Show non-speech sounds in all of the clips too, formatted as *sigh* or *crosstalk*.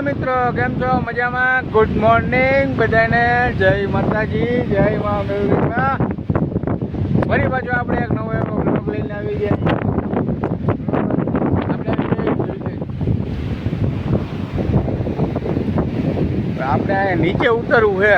મિત્રો, કેમ છો? મજામાં? ગુડ મોર્નિંગ બધાને. જય માતાજી, જય મા મેળવીમાં ફરી પાછું આપણે એક નવો એવો બ્લોગ લઈને આવી ગયા આપણે નીચે ઉતરવું છે.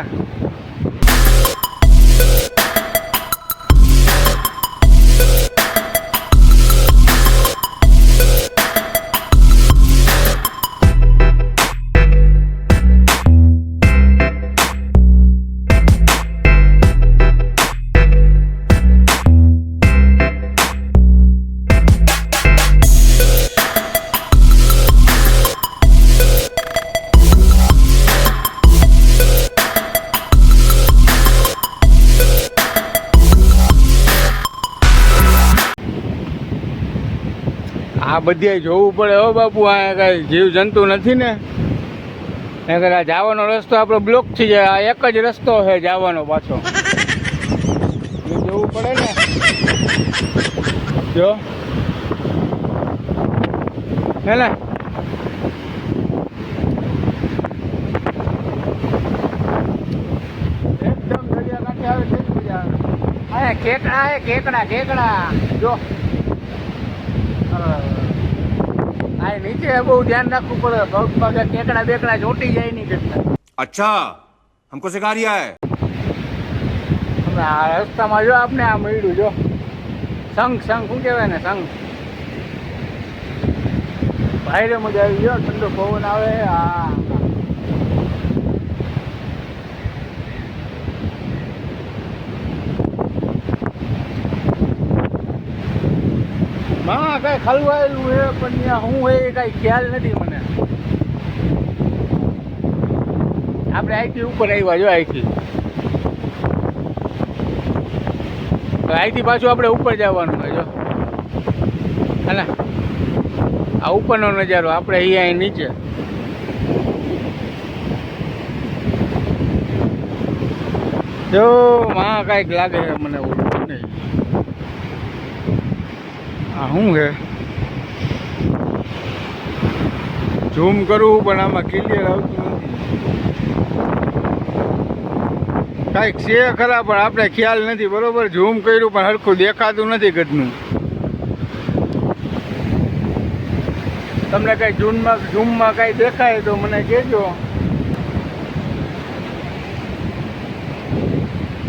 આ બધે જોવું પડે હો બાપુ, આ કઈ જીવ જંતુ નથી ને? નકર આ જવાનો રસ્તો આપણો બ્લોક થઈ જાય, આ એક જ રસ્તો છે જવાનો પાછો. જોવું પડે ને? જો. હે ને આવે તેવી મજા આવે આ કેકડા હે કેકડા કેકડા. જો. આ નીચે બહુ ધ્યાન રાખવું પડે. પગ પગ કેકડા બેકડા ચોટી જાય નહીં કરતા. અચ્છા હમકો સિખા હે આ રસ્તામાં જો આપને આ મળ્યું જો. સંગ સંગ શું કહેવાય ને સંગ ભાઈ રે મજા આવી ગયો ઠંડો પવન આવે આ હા, કઈ ખલવાયેલું છે પણ ત્યાં હું એ કઈ ખ્યાલ નથી મને. આપણે અહીંથી ઉપર આવ્યા જો અહીંથી આઈટી પાછું આપણે ઉપર જવાનું હોય જો. હે આ ઉપરનો નજારો, આપણે અહીંયા અહીં નીચે. જો, માં કાંઈક લાગે મને ઓલું, નહીં. આ શું છે ઝૂમ કરવું પણ આમાં ક્લિયર આવતું નથી. કાંઈક છે ખરા, પણ આપણે ખ્યાલ નથી, બરોબર? ઝૂમ કર્યું પણ હરખું દેખાતું નથી ઘટનું તમને કઈ ઝૂમમાં ઝૂમમાં કઈ દેખાય તો મને કહેજો.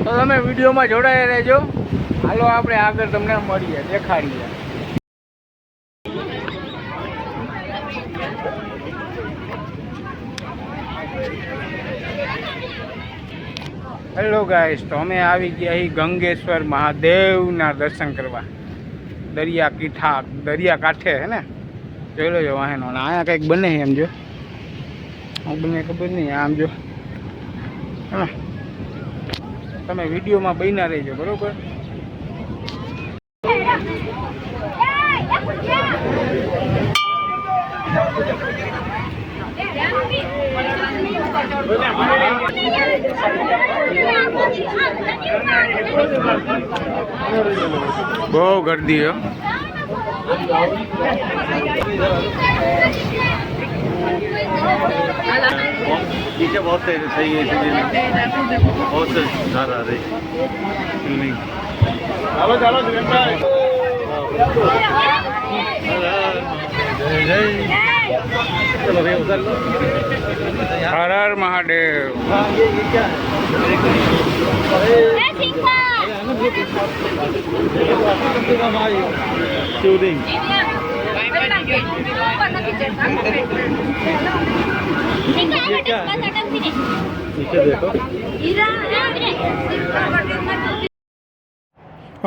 તો તમે વિડીયોમાં જોડાયા રહેજો. હાલો, આપણે આગળ તમને મળીએ, દેખાડીએ. હેલો ગાઈસ તો અમે આવી ગયા અહીં ગંગેશ્વર મહાદેવના દર્શન કરવા. દરિયા કીઠા, દરિયા કાંઠે, હે ને? જોઈ લેજો વાહનો. અહીંયા કંઈક બને એમ જો. હું બને ખબર નહીં આમ જો. હે તમે વિડીયોમાં બન્યા રહેજો, બરોબર? બહુ ગરદી હો पीछे बहुत सही सही है इसलिए बहुत नज़ारा आ रही फीलिंग ચાલો ચાલો જય चलो भैया उधर लो હર હર મહાદેવ શિવલિંગ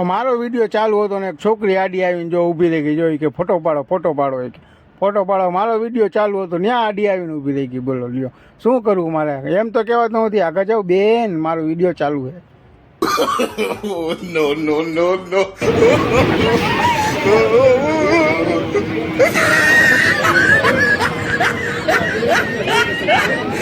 મારો વિડીયો ચાલુ હતો ને એક છોકરી આડી આવીને જો ઊભી રહી ગઈ જોઈ કે ફોટો પાડો ફોટો પાડો એક ફોટો પાડો, મારો વીડિયો ચાલુ હતો ત્યાં આડી આવીને ઊભી રહી ગઈ, બોલો, લ્યો. શું કરવું મારે? એમ તો કહેવાત નથી આગળ જાઉં, બેન, મારો વીડિયો ચાલુ છે. Yeah. *laughs*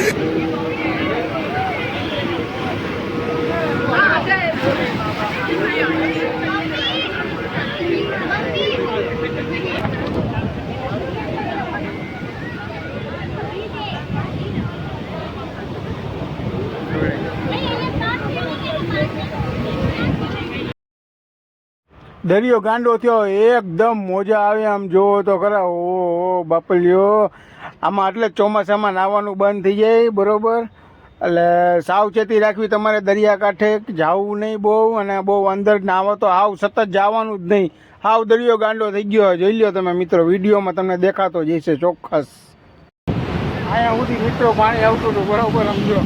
દરિયો ગાંડો થયો, એકદમ મોજા આવે આમ જોવો તો ખરા. ઓ બાપલ્યો આમાં એટલે ચોમાસામાં નાહવાનું બંધ થઈ જાય, બરાબર? એટલે સાવચેતી રાખવી તમારે દરિયાકાંઠે જવું નહીં બહુ, અને બહુ અંદર નાહવા તો આવ સતત જવાનું જ નહીં. હાવ દરિયો ગાંડો થઈ ગયો જોઈ લ્યો તમે મિત્રો, વિડીયોમાં તમને દેખાતો જ છે ચોક્કસ. અહીંયા સુધી મિત્રો પાણી આવતું હતું, બરાબર, સમજો.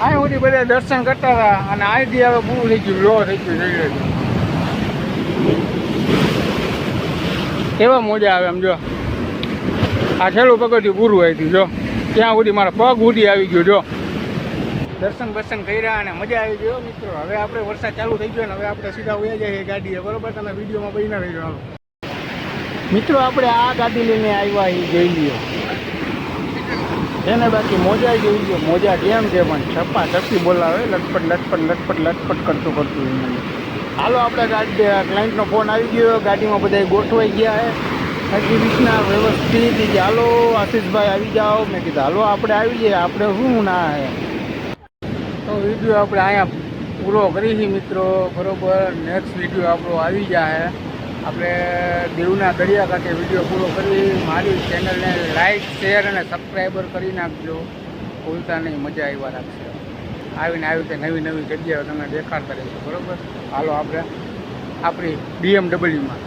અહીંયા સુધી બધા દર્શન કરતા હતા અને અહીંથી હવે પૂરું થઈ ગયું લો થઈ ગયું થઈ ગયું. કેવા મોજા આવે એમ જો. આ છેલ્લું પગથિયું પૂરું આવી જો. ત્યાં સુધી મારા પગ ઉડી આવી ગયો, જો. દર્શન બર્શન કર્યા અને મજા આવી ગયો મિત્રો. હવે આપણે વરસાદ ચાલુ થઈ ગયો ને હવે આપણે સીધા ઉયા જઈએ ગાડીએ, બરોબર? તમે વિડીયોમાં બહીના રહી મિત્રો, આપણે આ ગાડી લઈને આવ્યા એ જોઈ લ્યો એને બાકી મોજા જોઈ છે, મોજા કેમ છે, પણ છપ્પા છપ્પી બોલાવે, લટપટ લટપટ લટપટ લટપટ કરતું કરતું એને હાલો, આપણે ગાડી ક્લાયન્ટનો ફોન આવી ગયો. ગાડીમાં બધા ગોઠવાઈ ગયા હજી રીતના વ્યવસ્થિત હાલો, આશીષભાઈ આવી જાઓ. મેં કીધું, હાલો, આપણે આવી જઈએ. આપણે શું ના હે? તો વીડિયો આપણે અહીંયા પૂરો કરીશું મિત્રો. બરોબર. નેક્સ્ટ વીડિયો આપણો આવી જાય આપણે દેવના દરિયાકાંઠે વીડિયો પૂરો કરી મારી ચેનલને લાઈક શેર અને સબસ્ક્રાઈબર કરી નાખજો. ભૂલતા નહીં, મજા આવ્યા રાખશે આવીને આવી રીતે નવી નવી જગ્યાઓ તમે દેખાડતા રહેશો, બરોબર? હાલો આપણે આપણી બીએમડબલ્યુમાં